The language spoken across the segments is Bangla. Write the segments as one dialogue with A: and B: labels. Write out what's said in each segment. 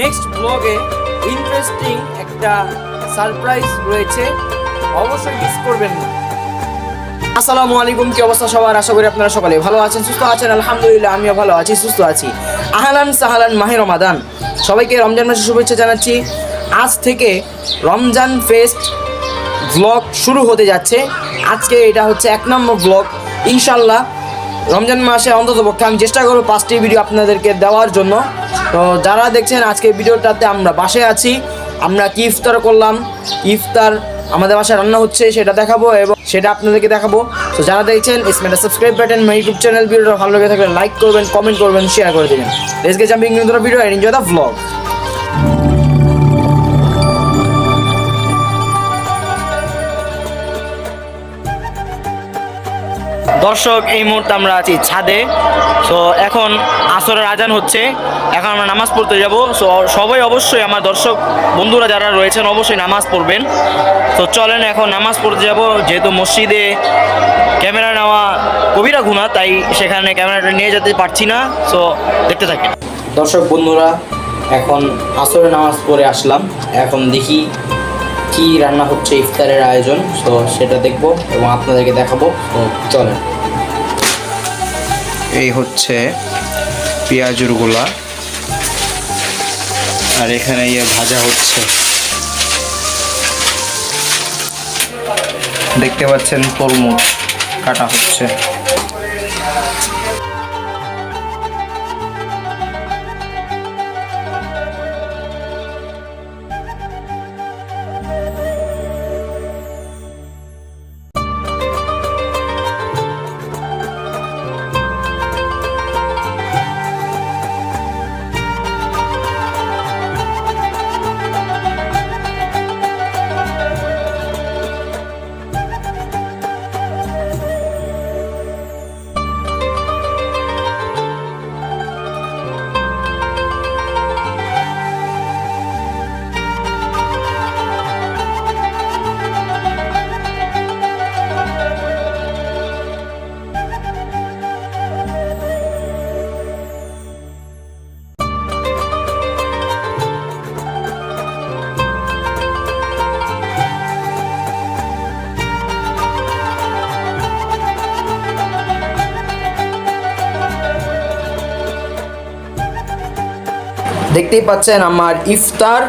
A: নেক্সট ব্লগে ইন্টারেস্টিং একটা সারপ্রাইজ রয়েছে। অবশ্যই মিস করবেন না। আসসালামু আলাইকুম, কি অবস্থা সবার? আশা করি আপনারা সকালে ভালো আছেন, সুস্থ আছেন, আলহামদুলিল্লাহ, আমিও ভালো আছি, সুস্থ আছি। আহলান সাহালান, মাহে রমাদান। সবাইকে রমজান মাসের শুভেচ্ছা জানাচ্ছি। আজ থেকে রমজান ফেস্ট ব্লগ শুরু হতে যাচ্ছে। আজকে এটা হচ্ছে এক নম্বর ব্লগ ইনশাল্লাহ রমজান মাসে অন্তত পক্ষে আমি চেষ্টা করব পাঁচটি ভিডিও আপনাদেরকে দেওয়ার জন্য। তো যারা দেখছেন আজকে ভিডিওটাতে আমরা বাসে আছি, আমরা কি ইফতার করলাম, ইফতার আমাদের বাসায় রান্না হচ্ছে সেটা দেখাবো এবং সেটা আপনাদেরকে দেখাবো। তো যারা দেখছেন ইসমেটা subscribe button my YouTube channel ভিডিওটা ভালো লেগে থাকলে লাইক করবেন কমেন্ট করবেন শেয়ার করে দেবেন। Jumping video enjoy the vlog দর্শক, এই মুহূর্তে আমরা আছি ছাদে। সো এখন আসরের আজান হচ্ছে। এখন আমরা নামাজ পড়তে যাব। সো সবাই অবশ্যই আমার দর্শক বন্ধুরা যারা রয়েছেন, অবশ্যই নামাজ পড়বেন। তো চলেন এখন নামাজ পড়তে যাব। যেহেতু মসজিদে ক্যামেরা নেওয়া কবিরা গুণা তাই সেখানে ক্যামেরাটা নিয়ে যেতে পারছি না। সো দেখতে থাকেন। দর্শক বন্ধুরা, এখন আসরের নামাজ পড়ে আসলাম। এখন দেখি কি রান্না হচ্ছে ইফতারের আয়োজন। তো সেটা দেখব এবং আপনাদেরকে দেখাবো। তো চলেন।
B: এই হচ্ছে পেঁয়াজুর গোলা আর এখানে ইয়ে ভাজা হচ্ছে। দেখতে পাচ্ছেন তরমুজ কাটা হচ্ছে।
A: দেখতেই পাচ্ছেন আমার ইফতার।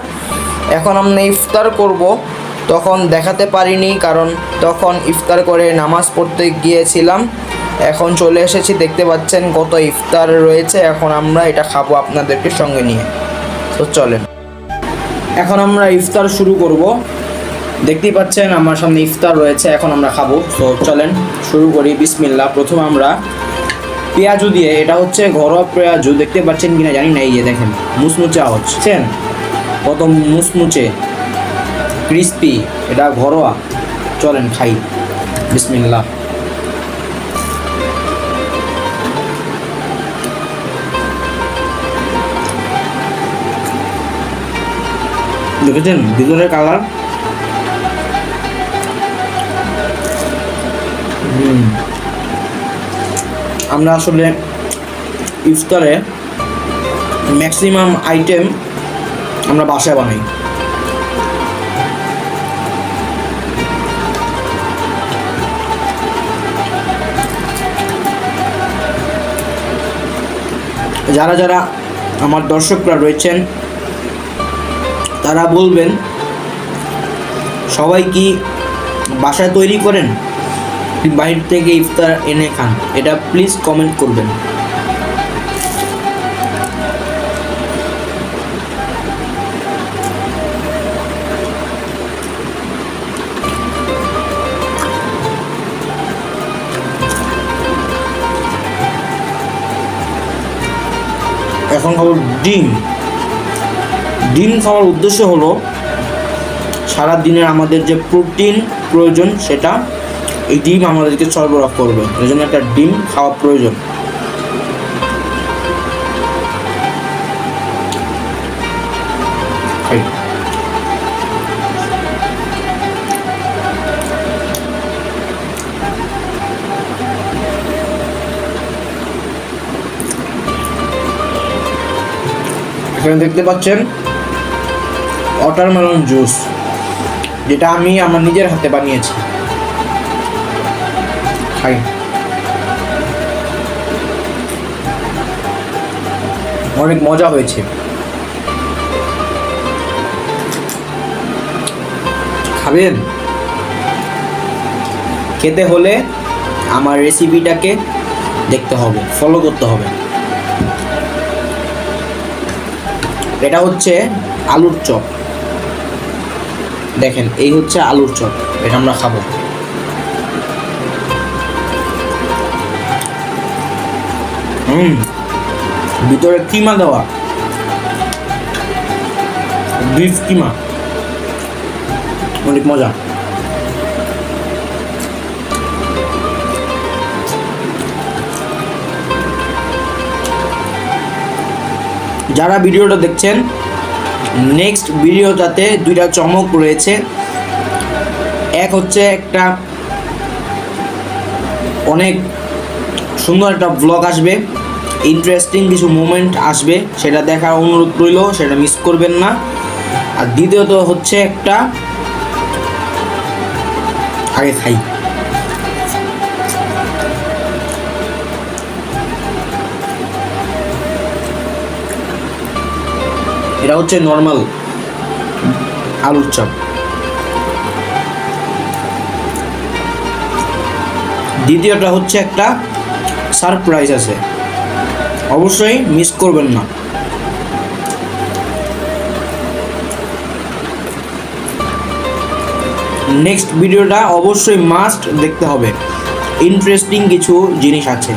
A: এখন আমরা ইফতার করব। তখন দেখাতে পারিনি কারণ তখন ইফতার করে নামাজ পড়তে গিয়েছিলাম। এখন চলে এসেছি, দেখতে পাচ্ছেন কত ইফতার রয়েছে। এখন আমরা এটা খাব আপনাদেরকে সঙ্গে নিয়ে। তো চলেন। এখন আমরা ইফতার শুরু করব। দেখতেই পাচ্ছেন আমার সামনে ইফতার রয়েছে, এখন আমরা খাব। তো চলেন, শুরু করি। বিসমিল্লা প্রথমে আমরা পেঁয়াজু দিয়ে এটা হচ্ছে ঘরোয়া পেঁয়াজু দেখতে পাচ্ছেন কিনা জানি না এই যে দেখেন মুচমুচে হচ্ছেন কত মুসমুচে ক্রিস্পি এটা ঘরোয়া। চলেন খাই। বিসমিল্লাহ। দেখেছেন ভিতরের কালার হুম। আমরা আসলে ইফতারে ম্যাক্সিমাম আইটেম আমরা বাসায় বানাই। যারা যারা আমার দর্শকরা রয়েছেন, তারা বলবেন, সবাই কি বাসায় তৈরি করেন? বাইরে থেকে ইফতার এনে খান। এটা প্লিজ কমেন্ট করবেন। এখন খাব ডিম। ডিম খাওয়ার উদ্দেশ্য হলো সারা দিনের আমাদের যে প্রোটিন প্রয়োজন সেটা এই ডিম আমাদেরকে সরবরাহ করবে। এই জন্য একটা ডিম খাওয়া প্রয়োজন। এখানে দেখতে পাচ্ছেন ওয়াটারমেলন জুস যেটা আমি আমার নিজের হাতে বানিয়েছি। খাই। অনেক মজা হয়েছে। খাবেন? খেতে হলে আমার রেসিপিটাকে দেখতে হবে ফলো করতে হবে। এটা হচ্ছে আলুর চপ। দেখেন, এই হচ্ছে আলুর চপ, এটা আমরা খাব। ভিতরে কিমা দেওয়া? বিফ কিমা। অনেক মজা। যারা ভিডিওটা দেখছেন নেক্সট ভিডিওটাতে দুইটা চমক রয়েছে। এক হচ্ছে একটা অনেক সুন্দর একটা ব্লগ আসবে। ইন্টারেস্টিং কিছু মোমেন্ট আসবে। সেটা দেখার অনুরোধ রইল, সেটা মিস করবেন না। আর দ্বিতীয়ত হচ্ছে একটা আগে খাই এটা হচ্ছে নর্মাল আলুর চপ। দ্বিতীয়টা হচ্ছে একটা সারপ্রাইজ আছে। অবশ্যই মিস করবেন না। নেক্সট ভিডিওটা অবশ্যই মাস্ট দেখতে হবে। ইন্টারেস্টিং কিছু জিনিস আছে।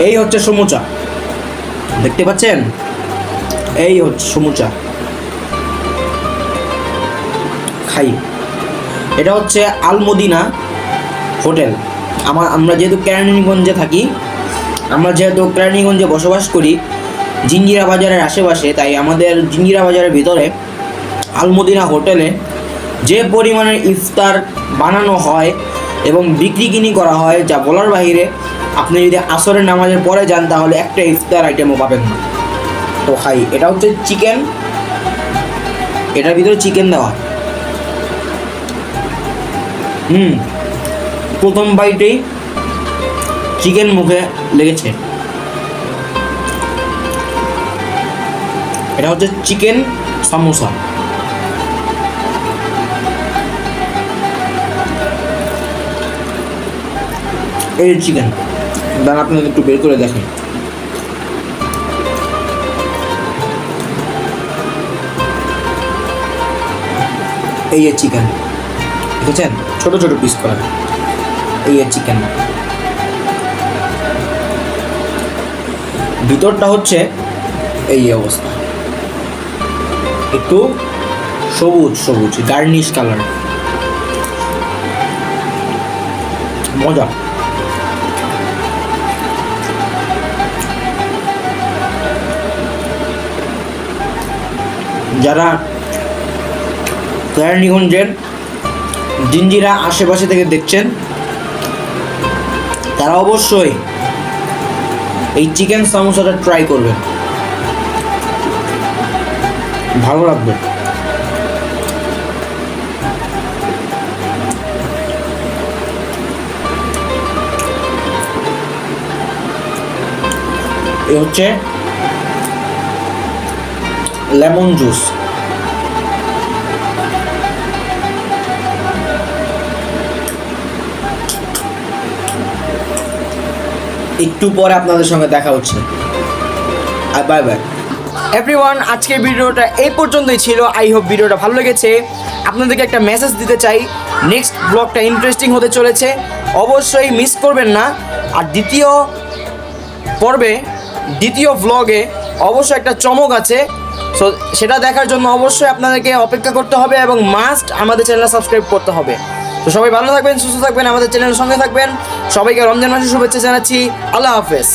A: এই হচ্ছে সমুচা। দেখতে পাচ্ছেন? এই হচ্ছে সমুচা। খাই। এটা হচ্ছে আলমদিনা হোটেল। আমার, আমরা যেহেতু কেরানীগঞ্জে থাকি, আমরা যেহেতু কেরানীগঞ্জে বসবাস করি, জিঞ্জিরা বাজারের আশেপাশে, তাই আমাদের জিঞ্জিরা বাজারের ভিতরে আলমদিনা হোটেলে যে পরিমাণের ইফতার বানানো হয় এবং বিক্রি কিনি করা হয়, যা বলার বাইরে আপনি যদি আসরের নামাজের পরে যান, তাহলে একটা ইফতার আইটেমও পাবেন না। তো খাই, এটা হচ্ছে চিকেন, এটার ভিতরে চিকেন দেওয়া। হুম। প্রথম বাইটেই চিকেন মুখে লেগেছে। এটা হচ্ছে চিকেন সামোসা। এই চিকেন। দাঁড়ান, আপনাদের একটু বের করে দেখেন। এই চিকেন। দেখেছেন? ছোট ছোট পিস করা। এই চিকেন ভিতরটা হচ্ছে এই অবস্থা। একটু সবুজ সবুজ গার্নিশ কালার মজা। যারা কেরানীগঞ্জের জিঞ্জিরা আশেপাশে থেকে দেখছেন। তারা অবশ্যই এই চিকেন সামোসাটা ট্রাই করবেন। ভালো লাগবে। এ হচ্ছে লেমন জুস। একটু পরে আপনাদের সঙ্গে দেখা হচ্ছে। আর বাই বাই এভরিওয়ান আজকের ভিডিওটা এই পর্যন্তই ছিল। আই হোপ ভিডিওটা ভালো লেগেছে। আপনাদেরকে একটা মেসেজ দিতে চাই। নেক্সট ব্লগটা ইন্টারেস্টিং হতে চলেছে। অবশ্যই মিস করবেন না। আর দ্বিতীয় পর্বে, দ্বিতীয় ব্লগে অবশ্যই একটা চমক আছে। সো সেটা দেখার জন্য অবশ্যই আপনাদেরকে অপেক্ষা করতে হবে এবং মাস্ট আমাদের চ্যানেল সাবস্ক্রাইব করতে হবে। তো সবাই ভালো থাকবেন, সুস্থ থাকবেন, আমাদের চ্যানেলের সঙ্গে থাকবেন। সবাইকে রমজান মাসের শুভেচ্ছা জানাচ্ছি। আল্লাহ হাফেজ।